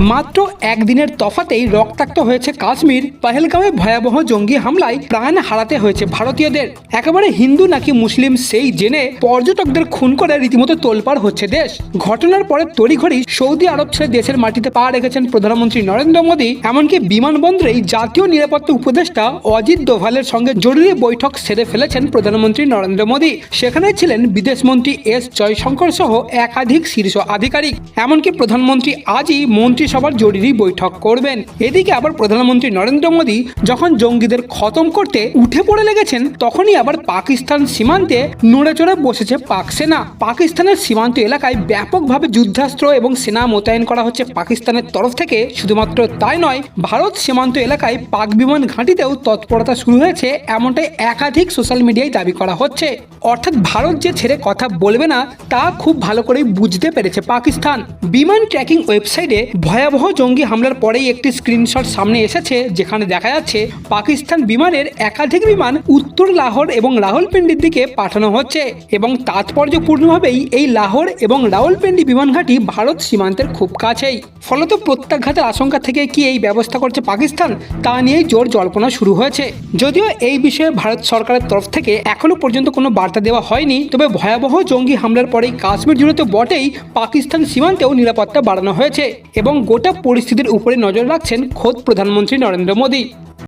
মাত্র একদিনের তফাতেই রক্তাক্ত হয়েছে কাশ্মীর। পহেলগাঁওয়ে ভয়াবহ জঙ্গি হামলায় প্রাণ হারাতে হয়েছে ভারতীয়দের। একেবারে হিন্দু নাকি মুসলিম সেই জেনে পর্যটকদের খুন করে রীতিমতো তোলপাড় হচ্ছে দেশ। ঘটনার পরে তড়িঘড়ি সৌদি আরব ছেড়ে দেশের মাটিতে পা রেখেছেন প্রধানমন্ত্রী নরেন্দ্র মোদী। এমনকি বিমানবন্দরেই জাতীয় নিরাপত্তা উপদেষ্টা অজিত দোভালের সঙ্গে জরুরি বৈঠক সেরে ফেলেছেন প্রধানমন্ত্রী নরেন্দ্র মোদী। সেখানে ছিলেন বিদেশমন্ত্রী এস জয়শঙ্কর সহ একাধিক শীর্ষ আধিকারিক। এমনকি প্রধানমন্ত্রী আজই মন্ত্রিসভার জরুরি বৈঠক করবেন। এদিকে আবার প্রধানমন্ত্রী নরেন্দ্র মোদী যখন জঙ্গিদের খতম করতে উঠে পড়ে লেগেছেন, তখনই আবার পাকিস্তান সীমান্তে নড়ে চড়ে বসেছে পাক সেনা। পাকিস্তানের সীমান্ত এলাকায় ব্যাপকভাবে যুদ্ধাস্ত্র এবং সেনা মোতায়েন করা হচ্ছে পাকিস্তানের তরফ থেকে। শুধুমাত্র তাই নয়, ভারত সীমান্ত এলাকায় পাক বিমান ঘাঁটিতেও তৎপরতা শুরু হয়েছে, এমনটাই একাধিক সোশ্যাল মিডিয়ায় দাবি করা হচ্ছে। অর্থাৎ ভারত যে ছেড়ে কথা বলবে না, তা খুব ভালো করেই বুঝতে পেরেছে পাকিস্তান। বিমান ট্র্যাকিং ওয়েবসাইটে ভয়াবহ জঙ্গি হামলার পরেই একটি স্ক্রিনশট সামনে এসেছে, যেখানে দেখা যাচ্ছে পাকিস্তান বিমানের একাধিক বিমান উত্তর লাহোর এবং রাহুলপিন্ডির দিকে পাঠানো হচ্ছে এবং তাৎপর্যপূর্ণভাবেই এই লাহোর এবং রাহুলপিন্ডি বিমান ঘাঁটি ভারত সীমান্তের খুব কাছেই। ফলত প্রত্যাঘাতের আশঙ্কা থেকে কি এই ব্যবস্থা করছে পাকিস্তান, তা নিয়েই জোর জল্পনা শুরু হয়েছে। যদিও এই বিষয়ে ভারত সরকারের তরফ থেকে এখনও পর্যন্ত কোনো বার্তা দেওয়া হয়নি, তবে ভয়াবহ জঙ্গি হামলার পরেই কাশ্মীর জুড়ে তো বটেই পাকিস্তান সীমান্তেও নিরাপত্তা বাড়ানো হয়েছে এবং গোটা পরিস্থিতির উপরে নজর রাখছেন খোদ প্রধানমন্ত্রী নরেন্দ্র মোদী।